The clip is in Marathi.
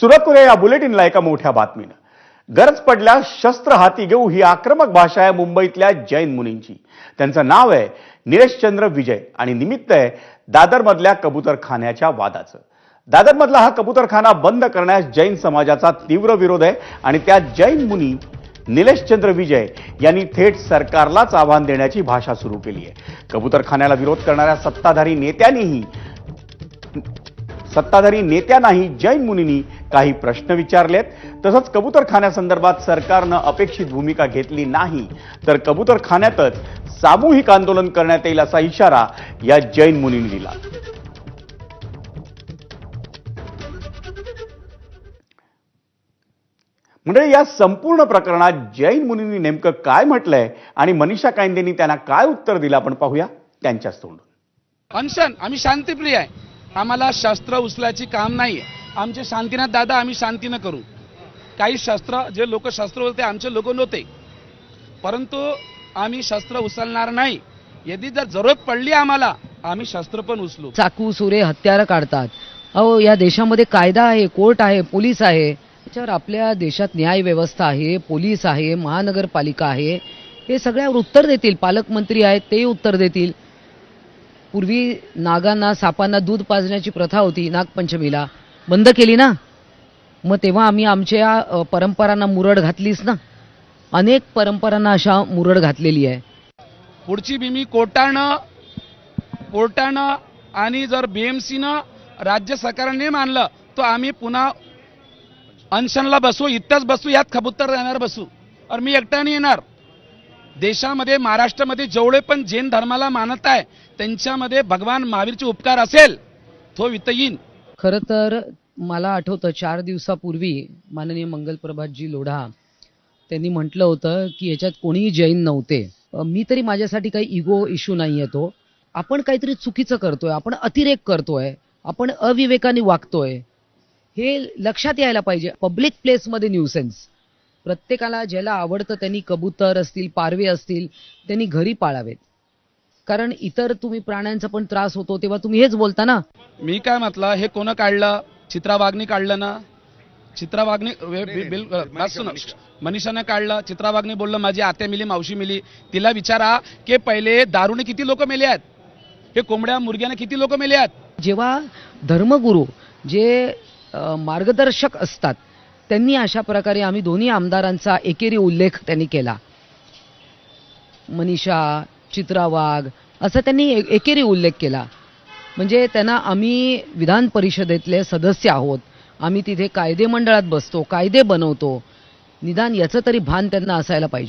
सुरत करूया या बुलेटिनला एका मोठ्या बातमीनं. गरज पडल्यास शस्त्र हाती घेऊ ही आक्रमक भाषा आहे मुंबईतल्या जैन मुनींची. त्यांचं नाव आहे निलेशचंद्र विजय आणि निमित्त आहे दादरमधल्या कबूतरखान्याच्या वादाचं. दादरमधला हा कबूतरखाना बंद करण्यास जैन समाजाचा तीव्र विरोध आहे आणि त्या जैन मुनी निलेशचंद्र विजय यांनी थेट सरकारलाच आव्हान देण्याची भाषा सुरू केली आहे. कबूतरखान्याला विरोध करणाऱ्या सत्ताधारी नेत्यांनीही सत्ताधारी नेत्यांनाही जैन मुनींनी काही प्रश्न विचारलेत. तसंच कबूतरखान्यासंदर्भात सरकारनं अपेक्षित भूमिका घेतली नाही. तर कबूतरखान्यातच सामूहिक आंदोलन करण्यात येईल असा इशारा या जैन मुनींनी दिला. म्हणजे या संपूर्ण प्रकरणात जैन मुनींनी नेमकं काय म्हटलंय आणि मनीषा कायंदेनी त्यांना काय उत्तर दिलं आपण पाहूया त्यांच्याच तोंडून. अनशन आम्ही शांतीप्रिय आहे. आम्हाला शस्त्र उचलायची काम नाही आमचे शांतीनाथ दादा आम्ही शांतीनं करू. काही शस्त्र जे लोक शस्त्र होते आमचे लोक नव्हते. परंतु आम्ही शस्त्र उचलणार नाही. यदि जर जरूरत पडली आम्हाला आम्ही शस्त्र पण उचलू. चाकू सुरे हत्यारं काढतात. अहो या देशामध्ये कायदा आहे कोर्ट आहे पोलीस आहे. त्याच्यावर आपल्या देशात न्याय व्यवस्था आहे पोलीस आहे महानगरपालिका आहे. हे सगळ्यावर उत्तर देतील पालकमंत्री आहेत ते उत्तर देतील. पूर्वी नागांना सापांना दूध पाजण्याची प्रथा होती नागपंचमीला. बंद केली ना? मग तेव्हा आम्ही आमच्या परंपरांना मुरड घातलीच ना? अनेक परंपरांना अशा मुरड घातलेली आहे. पुढची भीमी कोर्टानं कोर्टानं आणि जर बीएमसीनं राज्य सरकारने मानलं तर आम्ही पुन्हा अनशनला बसू इथंच बसू यात खबुत्तर राहणार बसू. और मी एकट्याने येणार. देशामध्ये महाराष्ट्रामध्ये जेवढे पण जैन धर्माला मानत आहे त्यांच्यामध्ये भगवान महावीरचे उपकार असेल तो वित येईन. खरं तर मला आठवतं चार दिवसापूर्वी माननीय मंगल प्रभातजी लोढा त्यांनी म्हटलं होतं की याच्यात कोणीही जैन नव्हते. मी तरी माझ्यासाठी काही इगो इश्यू नाही येतो आपण काहीतरी चुकीचं करतोय आपण अतिरेक करतोय आपण अविवेकाने वागतोय. हे लक्षात यायला पाहिजे पब्लिक प्लेसमध्ये न्यूसेन्स. प्रत्येकाला ज्याला आवडतं त्यांनी कबूतर असतील पारवे असतील त्यांनी घरी पाळावेत. कारण इतर तुम्ही प्राण्यांचा पण त्रास होतो तेव्हा तुम्ही हेच बोलता ना? मी काय म्हटलं हे कोण काढलं? चित्रा वाघने काढलं ना? चित्रा वाघने वे- बि- बिल. मनीषानं काढलं चित्रा वाघने बोललं माझी आत्या मिली मावशी मिली. तिला विचारा की पहिले दारूने किती लोक मेले आहेत? हे कोंबड्या मुर्ग्याने किती लोक मेले आहेत? जेव्हा धर्मगुरू जे अ, मार्गदर्शक असतात त्यांनी अशा प्रकारे आम्ही दोन्ही आमदारांचा एकेरी उल्लेख त्यांनी केला. मनीषा चित्रा वाघ असा त्यांनी एकेरी उल्लेख केला. म्हणजे त्यांना आम्ही विधान परिषदेतले सदस्य आहोत. आम्ही तिथे कायदे मंडळात बसतो कायदे बनवतो. निदान याचं तरी भान त्यांना असायला पाहिजे.